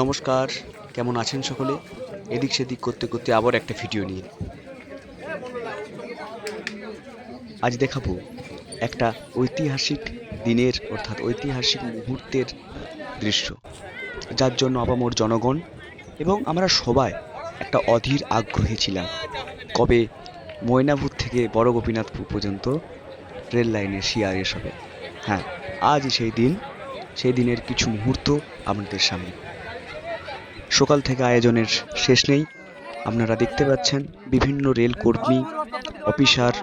নমস্কার, কেমন আছেন সকলে? এদিক সেদিক করতে করতে আবার একটা ভিডিও নিয়ে। আজ দেখাবো একটা ঐতিহাসিক দিনের, অর্থাৎ ঐতিহাসিক মুহূর্তের দৃশ্য, যার জন্য আপামর জনগণ এবং আমরা সবাই একটা অধীর আগ্রহী ছিলাম। কবে ময়নাভূত থেকে বড় গোপীনাথপুর পর্যন্ত রেল লাইনে সিআরএস হবে। হ্যাঁ আজ সেই দিন, সেই দিনের কিছু মুহূর্ত আপনাদের সামনে। সকাল থেকে আয়োজনের শেষ নেই। আপনারা দেখতে পাচ্ছেন বিভিন্ন রেল কর্মী, অফিসার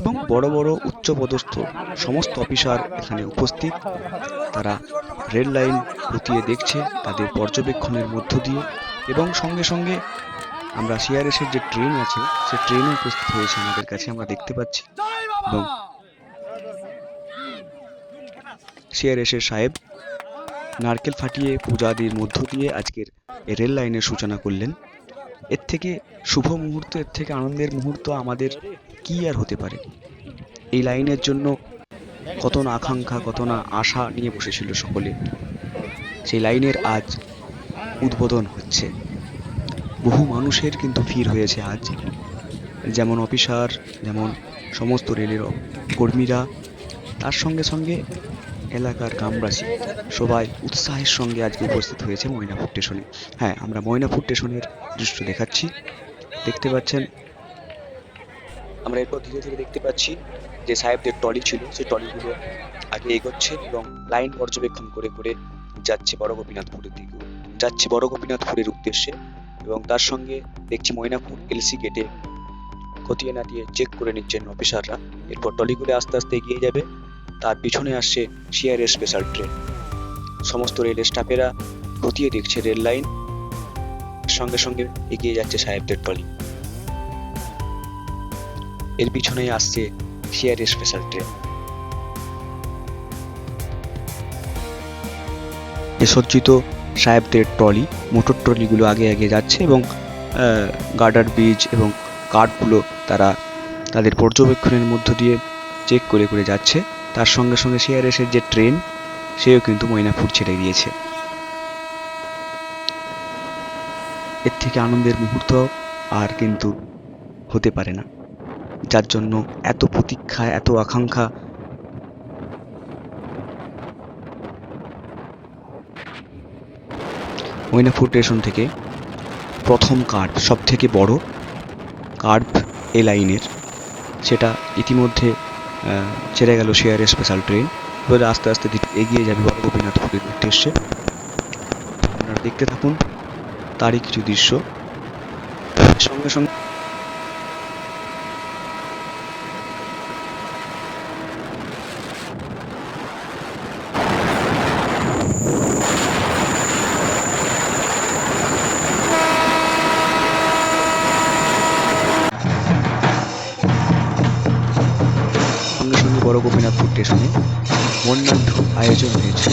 এবং বড় বড় উচ্চপদস্থ সমস্ত অফিসার এখানে উপস্থিত। তারা রেল লাইন খতিয়ে দেখছে তাদের পর্যবেক্ষণের মধ্য দিয়ে এবং সঙ্গে সঙ্গে আমরা সিআরএসের যে ট্রেন আছে, সে ট্রেনও উপস্থিত হয়েছে আমাদের কাছে, আমরা দেখতে পাচ্ছি। এবং সিআরএসের সাহেব নারকেল ফাটিয়ে পূজাদির মধ্য দিয়ে আজকের রেল লাইনের সূচনা করলেন। এর থেকে শুভ মুহূর্ত, এর থেকে আনন্দের মুহূর্ত আমাদের কি আর হতে পারে? এই লাইনের জন্য কত না আকাঙ্ক্ষা, কত না আশা নিয়ে বসেছিল সকলে। সেই লাইনের আজ উদ্বোধন হচ্ছে। বহু মানুষের কিন্তু ভিড় হয়েছে আজ। যেমন অফিসার, যেমন সমস্ত রেলের কর্মীরা, তার সঙ্গে সঙ্গে এলাকার গ্রামবাসী সবাই উৎসাহের সঙ্গে আজকে উপস্থিত হয়েছে ময়নাপুর স্টেশনে। হ্যাঁ আমরা ময়নাপুর স্টেশনের দৃশ্য দেখাচ্ছি। দেখতে পাচ্ছেন, আমরা এরপর ধীরে ধীরে দেখতে পাচ্ছি যে সাহেবদের টলি ছিল, সেই টলিগুলো আগে এগোচ্ছে এবং লাইন পর্যবেক্ষণ করে করে যাচ্ছে বড় গোপীনাথপুরের দিকে। যাচ্ছে বড় গোপীনাথপুরের উদ্দেশ্যে এবং তার সঙ্গে দেখছি ময়নাপুর এলসি গেটে খতিয়ে না দিয়ে চেক করে নিচ্ছেন অফিসাররা। এরপর টলিগুলো আস্তে আস্তে এগিয়ে যাবে। তার পিছনে আসছে সিআরএস স্পেশাল ট্রেন সমস্ত রেল স্টাফেরা খতিয়ে দেখছে রেল লাইন সঙ্গে সঙ্গে এগিয়ে যাচ্ছে সাহেবদের টলি এর পিছনেই আসছে সিআরএস স্পেশাল ট্রেন সজ্জিত সাহেবদের ট্রলি, মোটর ট্রলিগুলো আগে আগে যাচ্ছে এবং গার্ডার ব্রিজ এবং কাঠগুলো তারা তাদের পর্যবেক্ষণের মধ্য দিয়ে চেক করে করে যাচ্ছে। তার সঙ্গে সঙ্গে সিআরএসের যে ট্রেন, সেও কিন্তু ময়নাপুর ছেড়ে গিয়েছে। এর থেকে আনন্দের মুহূর্ত আর কিন্তু হতে পারে না। যার জন্য এত প্রতীক্ষা, এত আকাঙ্ক্ষা, ময়নাপুর স্টেশন থেকে প্রথম কার্ভ সব থেকে বড় কার্ভ এ লাইনের, সেটা ইতিমধ্যে ছেড়ে গেল শেয়ারের স্পেশাল ট্রেন এবারে আস্তে আস্তে এগিয়ে যাবে বড় গোপীনাথপুরের উদ্দেশ্যে। আপনারা দেখতে থাকুন তারই কিছু দৃশ্য। সঙ্গে সঙ্গে সঙ্গে স্টেশনে বর্ণাঢ্য আয়োজন হয়েছে।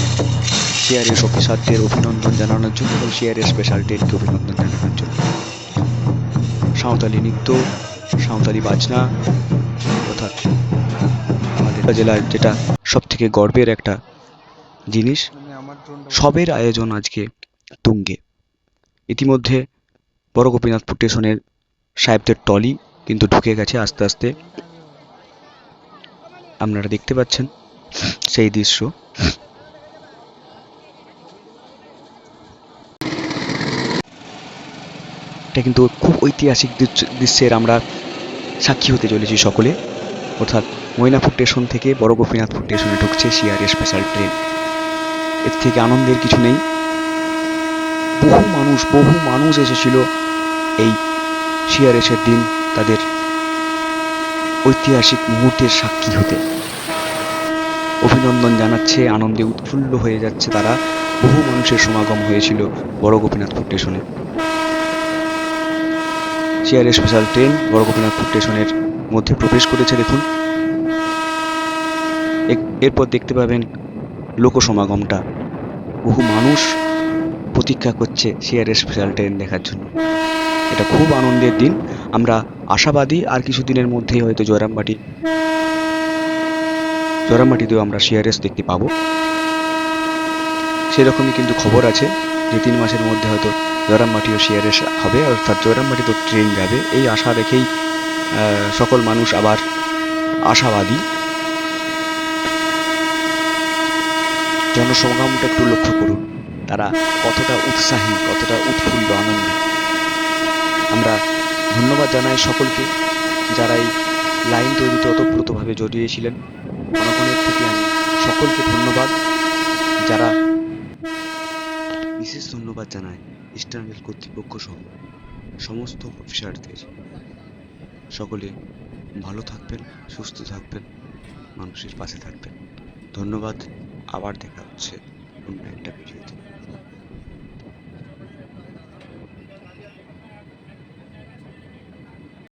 সিআরএস অফিসারদের অভিনন্দন জানানোর জন্য এবং সিআরএস স্পেশাল ট্রেনকে অভিনন্দন জানানোর জন্য। সাঁওতালি নৃত্য, সাঁওতালি বাজনা, অর্থাৎ আমাদের জেলার যেটা সব থেকে গর্বের একটা জিনিস, সবের আয়োজন আজকে তুঙ্গে। ইতিমধ্যে বড় গোপীনাথপুর স্টেশনের সাহেবদের টলি কিন্তু ঢুকে গেছে আস্তে আস্তে। আপনারা দেখতে পাচ্ছেন সেই দৃশ্য। এটা কিন্তু খুব ঐতিহাসিক দৃশ্য- দৃশ্যের আমরা সাক্ষী হতে চলেছি সকলে। অর্থাৎ ময়নাপুর স্টেশন থেকে বড় গোপীনাথপুর স্টেশনে ঢুকছে সিআরএস স্পেশাল ট্রেন। এর থেকে আনন্দের কিছু নেই। বহু মানুষ বহু মানুষ এসেছিল এই সিআরএসের দিন তাদের ঐতিহাসিক মুহূর্তের সাক্ষী হতে। অভিনন্দন জানাচ্ছে, আনন্দে উৎফুল্ল হয়ে যাচ্ছে তারা। বহু মানুষের সমাগম হয়েছিল বড় গোপীনাথপুর স্টেশনে। সিআরএস স্পেশাল ট্রেন বড় গোপীনাথপুর স্টেশনের মধ্যে প্রবেশ করেছে, দেখুন। এরপর দেখতে পাবেন লোক সমাগমটা বহু মানুষ প্রতীক্ষা করছে সিআরএস স্পেশাল ট্রেন দেখার জন্য। এটা খুব আনন্দের দিন। আমরা আশাবাদী আর কিছু দিনের মধ্যেই হয়তো জয়রামবাটি জোড়ামাটিতেও আমরা সিআরএস দেখতে পাবো। সেরকমই কিন্তু খবর আছে যে তিন মাসের মধ্যে হয়তো জোরামমাটি ও সিআরএস হবে, অর্থাৎ জোরামমাটিতে ট্রেন যাবে। এই আশা রেখেই সকল মানুষ আবার আশাবাদী। জনসমাগমটা একটু লক্ষ্য করুন। তারা কতটা উৎসাহী, কতটা উৎফুল্ল আনন্দে। আমরা ধন্যবাদ জানাই সকলকে যারা এই লাইন তৈরিতে ওতপ্রোতভাবে জড়িয়েছিলেন। জনগণের থেকে আমি সকলকে ধন্যবাদ। যারা বিশেষ ধন্যবাদ জানাই ইস্টার্ন রেল কর্তৃপক্ষ সহ সমস্ত অফিসারদের। সকলে ভালো থাকবেন, সুস্থ থাকবেন, মানুষের পাশে থাকবেন। ধন্যবাদ। আবার দেখা হচ্ছে অন্য একটা ভিডিওতে।